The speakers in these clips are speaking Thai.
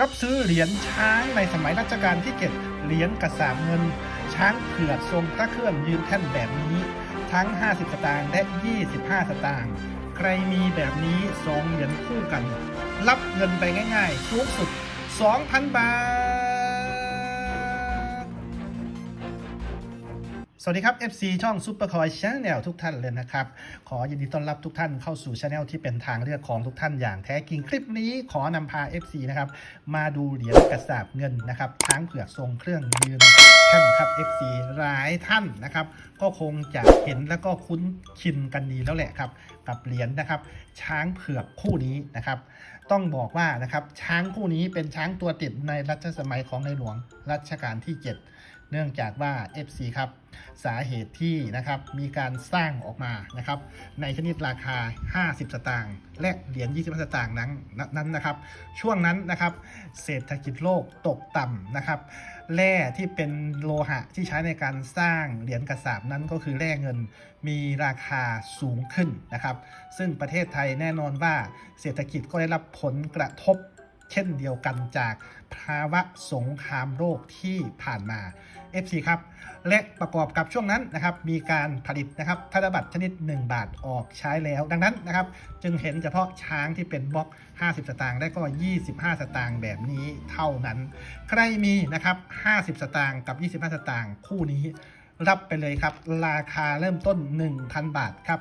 รับซื้อเหรียญช้างในสมัยรัชกาลที่ 7 เหรียญกระสาบเงิน ช้างเผือกทรงพระเครื่องยืนแท่นแบบนี้ ทั้ง 50 สตางค์และ 25 สตางค์ใครมีแบบนี้สองเหรียญคู่กัน รับเงินไปง่ายๆ สูงสุด 2,000 บาท วัสดีครับ FC ช่อง Super Coin Channel ทุกท่านเลยนะครับ ขอยินดีต้อนรับทุกท่านเข้าสู่ช anel ที่เป็นทางเลือกของทุกท่านอย่างแท้จริงคลิปนี้ขอนำพา FC นะครับมาดูเหรียญกระสาบเงินนะครับช้างเผือกทรงเครื่องยืนแท่นครับ FC หลายท่านนะครับ ก็คงจะเห็นแล้วก็คุ้นชินกันดีแล้วแหละครับกับเหรียญนะครับ ช้างเผือกคู่นี้นะครับต้องบอกว่านะครับช้างคู่นี้เป็นช้างตัวติดในรัชสมัยของในหลวงรัชกาลที่ 7 เนื่องจากว่า FC ครับสาเหตุที่นะครับมีการสร้างออกมานะครับในชนิดราคา 50 สตางค์และเหรียญ 25 สตางค์นั้นนั้นนะครับ ช่วงนั้นนะครับเศรษฐกิจโลกตกต่ำนะครับแร่ที่เป็นโลหะที่ใช้ในการสร้างเหรียญกระสาบนั้นก็คือแร่เงินมีราคาสูงขึ้นนะครับ ซึ่งประเทศไทยแน่นอนว่าเศรษฐกิจก็ได้รับผลกระทบ เช่นเดียวกันจากภาวะสงครามโลกที่ผ่านมา FC ครับ และประกอบกับช่วงนั้นนะครับ มีการผลิตนะครับธนบัตรชนิด 1 บาทออกใช้แล้ว ดังนั้นนะครับ จึงเห็นเฉพาะช้างที่เป็นบล็อก 50 สตางค์และก็ 25 สตางค์แบบนี้เท่านั้น ใครมีนะครับ 50 สตางค์กับ 25 สตางค์คู่นี้ รับไปเลยครับ ราคาเริ่มต้น 1,000 บาทครับ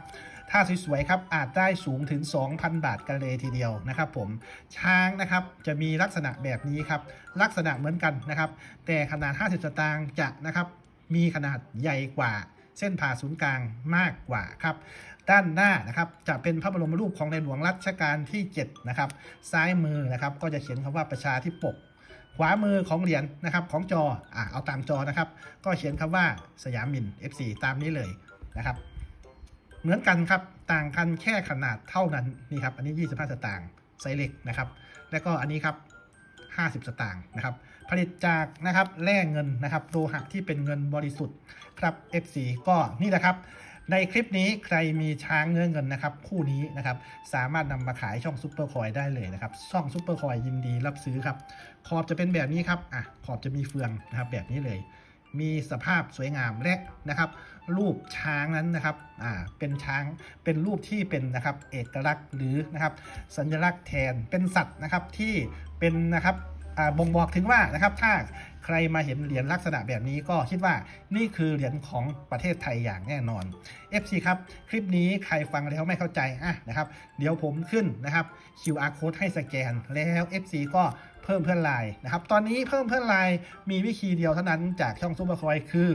ถ้าสวยๆครับอาจได้สูงถึง 2,000 บาทกันเลยทีเดียวนะครับผมช้างนะครับจะมีลักษณะแบบนี้ครับลักษณะเหมือนกันนะครับ แต่ขนาด 50 สตางค์จะนะครับมีขนาดใหญ่กว่าเส้นผ่าศูนย์กลางมากกว่าครับ ด้านหน้านะครับจะเป็นพระบรมรูปของในหลวงรัชกาลที่ 7 นะครับ ซ้ายมือนะครับก็จะเขียนคำว่าประชาธิปก ขวามือของเหรียญนะครับของจออะเอาตามจอนะครับ ก็เขียนคำว่าสยามมิน F4 ตามนี้เลยนะครับ เหมือนกันครับต่างกันแค่ขนาดเท่านั้นนี่ครับอันนี้ 25 สตางค์ไซเล็กนะครับ แล้วก็อันนี้ครับ 50 สตางค์นะครับ ผลิตจากนะครับแร่เงินนะครับโลหะที่เป็นเงินบริสุทธิ์ครับ F4 ก็นี่แหละครับ ในคลิปนี้ใครมีช้างเนื้อเงินนะครับ คู่นี้นะครับสามารถนำมาขายช่องซุปเปอร์คอยได้เลยนะครับ ช่องซุปเปอร์คอยยินดีรับซื้อครับขอบจะเป็นแบบนี้ครับอะขอบจะมีเฟืองนะครับแบบนี้เลย มีสภาพสวยงามและนะครับ รูปช้างนั้นนะครับอ่าเป็นช้างเป็นรูปที่เป็นนะครับเอกลักษณ์หรือนะครับ สัญลักษณ์แทนเป็นสัตว์นะครับที่เป็นนะครับอ่าบ่งบอกถึงว่านะครับถ้า ใครมาเห็นเหรียญลักษณะแบบนี้ก็คิดว่านี่คือเหรียญของประเทศไทยอย่างแน่นอน FC ครับคลิปนี้ใครฟังแล้วไม่เข้าใจอะนะครับเดี๋ยวผมขึ้นนะครับ QR code ให้สแกนแล้ว FC ก็เพิ่มเพื่อนไลน์นะครับตอนนี้เพิ่มเพื่อนไลน์มีวิธีเดียวเท่านั้นจากช่องซูเปอร์คอยคือ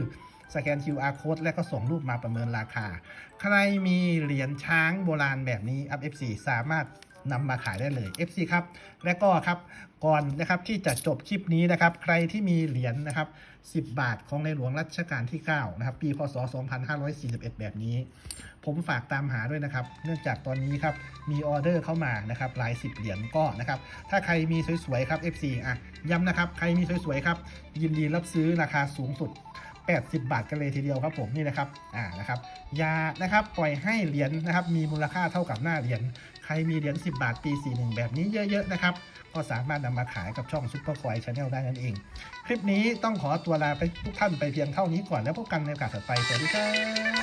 สแกน QR code แล้วก็ส่งรูปมาประเมินราคา ใครมีเหรียญช้างโบราณแบบนี้อัพ F4 สามารถ นำมาขายได้เลย F4 ครับและก็ครับก่อนนะครับที่จะจบคลิปนี้นะครับ ใครที่มีเหรียญนะครับ 10 บาทของในหลวงรัชกาลที่ 9 นะครับ ปีพศ 2541 แบบนี้ ผมฝากตามหาด้วยนะครับ เนื่องจากตอนนี้ครับมีออเดอร์เข้ามานะครับหลายสิบเหรียญก็นะครับ ถ้าใครมีสวยๆครับ FC อะย้ำนะครับ ใครมีสวยๆครับ ยินดีรับซื้อราคาสูงสุด 80 บาทกันเลยทีเดียวครับผมนี่นะครับอ่านะครับอย่านะครับปล่อยให้เหรียญนะครับมีมูลค่าเท่ากับหน้าเหรียญใครมีเหรียญ10 บาทปี 41 แบบนี้เยอะๆนะครับก็สามารถนำมาขายกับช่องซุปเปอร์คอยชาแนลได้นั่นเอง คลิปนี้ต้องขอตัวลาไปทุกท่านไปเพียงเท่านี้ก่อนแล้วพบกันในโอกาสถัดไปสวัสดีครับ